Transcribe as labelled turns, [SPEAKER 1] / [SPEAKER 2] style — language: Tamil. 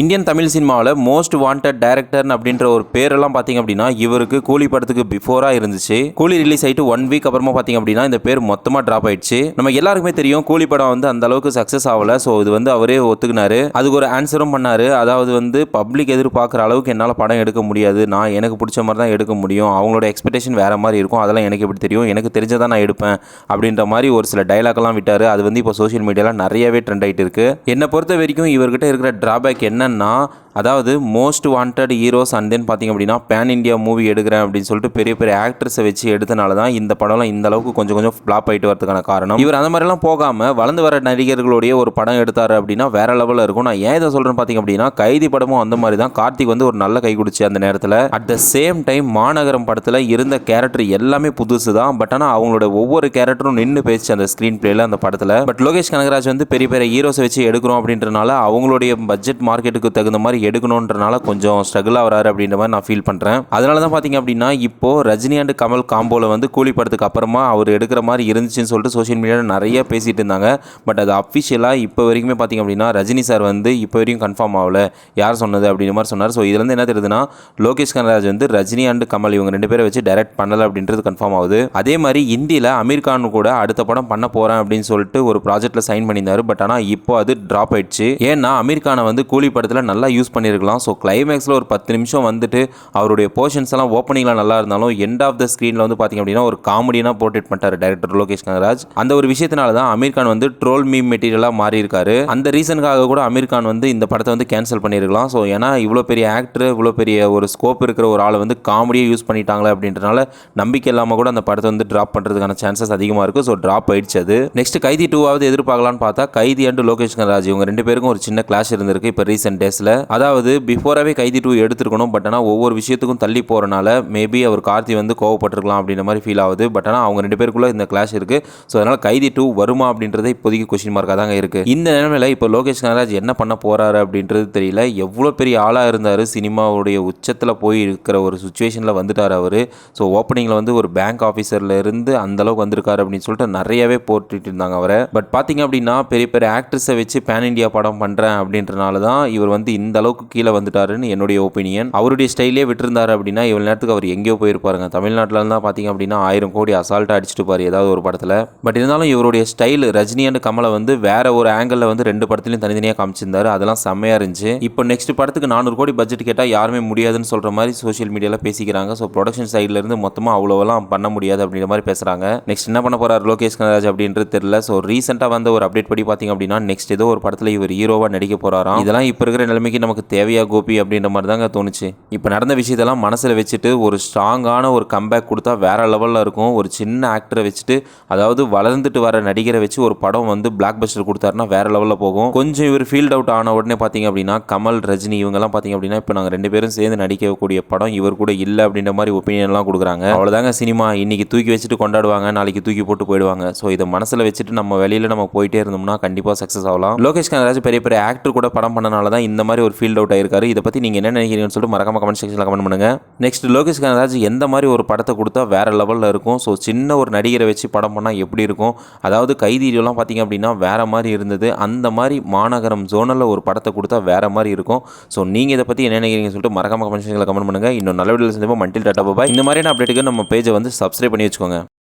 [SPEAKER 1] இந்தியன் தமிழ் சினிமாவில் மோஸ்ட் வாண்டட் டைரக்டர் அப்படின்ற ஒரு பேரெல்லாம் பார்த்தீங்க அப்படின்னா இவருக்கு கூலி படத்துக்கு பிஃபோராக இருந்துச்சு. கூலி ரிலீஸ் ஆகிட்டு ஒன் வீக் அப்புறமா பார்த்தீங்க அப்படின்னா இந்த பேர் மொத்தமாக ட்ராப் ஆயிடுச்சு. நம்ம எல்லாருக்குமே தெரியும் கூலி படம் வந்து அந்த அளவுக்கு சக்ஸஸ் ஆகல. ஸோ இது வந்து அவரே ஒத்துக்கினாரு. அதுக்கு ஒரு ஆன்சரும் பண்ணார். அதாவது வந்து பப்ளிக் எதிர்பார்க்குற அளவுக்கு என்னால் படம் எடுக்க முடியாது. நான் எனக்கு பிடிச்ச மாதிரி தான் எடுக்க முடியும். அவங்களோட எக்ஸ்பெக்டேஷன் வேறு மாதிரி இருக்கும். அதெல்லாம் எனக்கு எப்படி தெரியும்? எனக்கு தெரிஞ்சதான் நான் எடுப்பேன். அப்படின்ற மாதிரி ஒரு சில டைலாக்லாம் விட்டார். அது வந்து இப்போ சோஷியல் மீடியாவில் நிறையவே ட்ரெண்ட் ஆகிட்டு இருக்கு. என்னை பொறுத்த வரைக்கும் இவர்கிட்ட இருக்கிற ட்ராபேக் என்ன என்னன்னா அதாவது most wanted heroes and then பார்த்திங்க அப்படின்னா பேன் இந்தியா மூவி எடுக்கிறேன் அப்படின்னு சொல்லிட்டு பெரிய பெரிய ஆக்டர்ஸை வச்சு எடுத்தனால தான் இந்த படம்லாம் இந்த அளவுக்கு கொஞ்சம் கொஞ்சம் ஃப்ளாப் ஆகிட்டு வரதுக்கான காரணம். இவர் அந்த மாதிரிலாம் போகாமல் வளர்ந்து வர நடிகர்களுடைய ஒரு படம் எடுத்தார் அப்படின்னா வேற லெவலில் இருக்கும். நான் ஏன் இதை சொல்கிறேன்னு பார்த்தீங்க அப்படின்னா கைதி படமும் அந்த மாதிரி தான். கார்த்திக் வந்து ஒரு நல்ல கை குடிச்சு அந்த நேரத்தில். அட் த சேம் டைம் மாநகரம் படத்தில் இருந்த கேரக்டர் எல்லாமே புதுசு தான். பட் ஆனால் அவங்களோட ஒவ்வொரு கேரக்டரும் நின்று பேச்சு அந்த ஸ்க்ரீன் பிளேல அந்த படத்தில். பட் லோகேஷ் கனகராஜ் வந்து பெரிய பெரிய ஹீரோஸை வச்சு எடுக்கிறோம் அப்படின்றனால அவங்களுடைய பட்ஜெட் மார்க்கெட்டுக்கு தகுந்த மாதிரி எடுக்கணுன்றனால கொஞ்சம் ஸ்ட்ரகிள் ஆகிறாரு அப்படின்ற மாதிரி நான் ஃபீல் பண்ணுறேன் அதனால தான் பார்த்தீங்க அப்படின்னா இப்போது ரஜினி அண்ட் கமல் காம்போவில் வந்து கூலி படத்துக்கு அப்புறமா அவர் எடுக்கிற மாதிரி இருந்துச்சுன்னு சொல்லிட்டு சோஷியல் மீடியாவில் நிறைய பேசிகிட்டு இருந்தாங்க. பட் அது அஃபிஷியலாக இப்போ வரைக்குமே பார்த்தீங்க அப்படின்னா ரஜினி சார் வந்து இப்போ வரைக்கும் கன்ஃபார்ம் ஆகல. யார் சொன்னது அப்படின்ற மாதிரி சொன்னார். ஸோ இதுலேருந்து என்ன தெரியுதுன்னா லோகேஷ் கனராஜ் வந்து ரஜினி அண்ட் கமல் இவங்க ரெண்டு பேரை வச்சு டைரக்ட் பண்ணலை அப்படின்றது கன்ஃபார்ம் ஆகுது. அதே மாதிரி இந்தியில் அமீர் கான் கூட அடுத்த படம் பண்ண போகிறேன் அப்படின்னு சொல்லிட்டு ஒரு ப்ராஜெக்ட்டில் சைன் பண்ணியிருந்தார். பட் ஆனால் இப்போ அது ட்ராப் ஆயிடுச்சு. ஏன்னா அமீர் கானை வந்து கூலி படத்தில் நல்லா யூஸ் பண்ணியிருக்கலாம். ஸோ கிளைமேக்ஸில் ஒரு பத்து நிமிஷம் வந்துட்டு அவருடைய போர்ஷன்ஸ் எல்லாம் ஓப்பனிங்கில் நல்லா இருந்தாலும் எண்ட் ஆஃப் த ஸ்க்ரீனில் வந்து பார்த்தீங்க அப்படின்னா ஒரு காமெடியாக போர்ட்ரேட் பண்ணிட்டார் டேரக்டர் லோகேஷ் கனகராஜ். அந்த ஒரு விஷயத்தினால தான் அமீர் கான் வந்து ட்ரோல் மீம் மெட்டீரியலாக மாறி இருக்காரு அந்த ரீசனுக்காக கூட அமீர் கான் வந்து இந்த படத்தை வந்து கேன்சல் பண்ணியிருக்கலாம். ஸோ ஏன்னா இவ்வளோ பெரிய ஆக்டர் இவ்வளோ பெரிய ஒரு ஸ்கோப் இருக்கிற ஒரு ஆளை வந்து காமெடியாக யூஸ் பண்ணிட்டாங்களே அப்படின்றனால நம்பிக்கை இல்லாமல் கூட அந்த படத்தை வந்து ட்ராப் பண்ணுறதுக்கான சான்சஸ் அதிகமாக இருக்குது ஸோ ட்ராப் ஆயிடுச்சு அது. நெக்ஸ்ட் கைதி டூவாவது எதிர்பார்க்கலான்னு பார்த்தா கைதி அண்ட் லோகேஷ் கனராஜ் இவங்க ரெண்டு பேருக்கும் ஒரு சின்ன கிளாஷ் இருந்திருக்கு. இப்போ ரீசெண்ட் டேஸில் அதாவது பிஃபோராகவே கைதி டூ எடுத்திருக்கணும் பட் ஆனால் ஒவ்வொரு விஷயத்துக்கும் தள்ளி போகிறனால மேபி அவர் கார்த்தி வந்து கோவப்பட்டிருக்கலாம் அப்படின்ற மாதிரி ஃபீல் ஆகுது. பட் ஆனால் அவங்க ரெண்டு பேருக்குள்ளே இந்த கிளாஷ் இருக்குது ஸோ அதனால் கைதி டூ வருமா அப்படின்றதே இப்போதைக்கு கொஸ்டின் மார்க்காக தாங்க இருக்குது இந்த நிலைமையில் இப்போ லோகேஷ் கனராஜ் என்ன பண்ண போகிறாரு அப்படின்றது தெரியல. எவ்வளோ பெரிய ஆளாக இருந்தார் சினிமாவுடைய உச்சத்தில் போய் இருக்கிற ஒரு சுச்சுவேஷனில் வந்துட்டார் அவர். ஸோ ஓப்பனிங்கில் வந்து ஒரு பேங்க் ஆஃபீஸரில் இருந்து அந்த வந்திருக்காரு அப்படின்னு சொல்லிட்டு நிறையவே போட்டுட்டு இருந்தாங்க அவரை. பட் பார்த்தீங்க அப்படின்னா பெரிய பெரிய ஆக்ட்ரஸை வச்சு பேன் இண்டியா படம் பண்ணுறேன் அப்படின்றனால தான் இவர் வந்து இந்த அளவுக்கு கீழே வந்துட்டாருன்னு என்னுடைய ஒப்பீனியன் அவருடைய ஸ்டைலே விட்டுருந்தாரு அப்படின்னா இவ்வளோ நேரத்துக்கு அவர் எங்கேயோ போயிருப்பாருங்க. தமிழ்நாட்டில் இருந்தால் பார்த்தீங்க அப்படின்னா ஆயிரம் கோடி அசால்ட்டாக அடிச்சுட்டு பாரு ஏதாவது ஒரு படத்தில். பட் இருந்தாலும் இவருடைய ஸ்டைல் ரஜினி அண்ட் கமலை வந்து வேற ஒரு ஆங்கிளில் வந்து ரெண்டு படத்துலையும் தனித்தனியாக காமிச்சிருந்தாரு. அதெல்லாம் செம்மையாக இருந்துச்சு. இப்போ நெக்ஸ்ட் படத்துக்கு நானூறு கோடி பட்ஜெட் கேட்டால் யாருமே முடியாதுன்னு சொல்கிற மாதிரி சோஷியல் மீடியாவில் பேசிக்கிறாங்க. ஸோ ப்ரொடக்ஷன் சைடில் இருந்து மொத்தமாக அவ்வளோவெல்லாம் பண்ண முடியாது அப்படின்ற மாதிரி பேசுகிறாங்க நெக்ஸ்ட் என்ன பண்ண போகிறார் லோகேஷ் கனராஜ் அப்படின்றது தெரியல. ஸோ ரீசெண்டாக வந்த ஒரு அப்டேட் படி பார்த்தீங்க அப்படின்னா நெக்ஸ்ட் ஏதோ ஒரு படத்தில் இவர் ஹீரோவாக நடிக்க போறாராம். இதெல்லாம் இப்போ இருக்கிற நிலைமைக்கு நமக்கு தேவையா கோபி அப்படின்ற மாதிரி தாங்க தோணுச்சு. இப்போ நடந்த விஷயத்தெல்லாம் மனசில் வச்சுட்டு ஒரு ஸ்ட்ராங்கான ஒரு கம்பேக் கொடுத்தா வேற லெவலில் இருக்கும். ஒரு சின்ன ஆக்டரை வச்சுட்டு அதாவது வளர்ந்துட்டு வர நடிகரை வச்சு ஒரு படம் வந்து பிளாக் பஸ்டர் கொடுத்தாருன்னா வேற லெவலில் போகும். கொஞ்சம் இவர் ஃபீல்ட் அவுட் ஆன உடனே பார்த்தீங்க அப்படின்னா கமல் ரஜினி இவங்கெல்லாம் பார்த்தீங்க அப்படின்னா இப்போ நாங்கள் ரெண்டு பேரும் சேர்ந்து நடிக்கக்கூடிய படம் இவர் கூட இல்லை அப்படின்ற மாதிரி ஒப்பீனியன்லாம் கொடுக்குறாங்க. அவ்வளோதாங்க சினிமா. இன்றைக்கி தூக்கி வச்சுட்டு கொண்டாடுவாங்க நாளைக்கு தூக்கி போட்டு போயிடுவாங்க. ஸோ இதை மனசில் வச்சுட்டு நம்ம வெளியில் நம்ம போயிட்டே இருந்தோம்னா கண்டிப்பாக சக்ஸஸ் ஆகலாம். லோகேஷ் கனராஜ் பெரிய பெரிய ஆக்டர் கூட படம் பண்ணனால தான் இந்த மாதிரி ஒரு ஃபீல்ட் அவுட் ஆயிருக்காரு. இதை பற்றி நீங்கள் என்ன நினைக்கிறீங்கன்னு சொல்லிட்டு மறக்காம கமெண்ட் செக்ஷனில் கமெண்ட் பண்ணுங்கள் நெக்ஸ்ட் லோகேஷ் கனராஜ் எந்த மாதிரி ஒரு படத்தை கொடுத்தா வேற லெவலில் இருக்கும்? ஸோ சின்ன ஒரு நடிகரை வச்சு படம் பண்ணால் எப்படி இருக்கும்? அதாவது கைதிலாம் பார்த்தீங்க அப்படின்னா வேறு மாதிரி இருந்தது. அந்த மாதிரி மாநகரம் ஜோனில் ஒரு படத்தை கொடுத்தா வேறு மாதிரி இருக்கும். ஸோ நீங்கள் இதை பற்றி என்ன நினைக்கிறீங்கன்னு சொல்லிட்டு மறக்காம கமெண்ட் செக்ஷனில் கமெண்ட் பண்ணுங்க. இன்னும் நல்ல வீடியோ செஞ்சப்போ மண்டில் டாட்டா பாய் இந்த மாதிரியான அப்டேட்டுக்கு நம்ம பேஜை வந்து சப்ஸ்கிரைப் பண்ணி வச்சுக்கோங்க.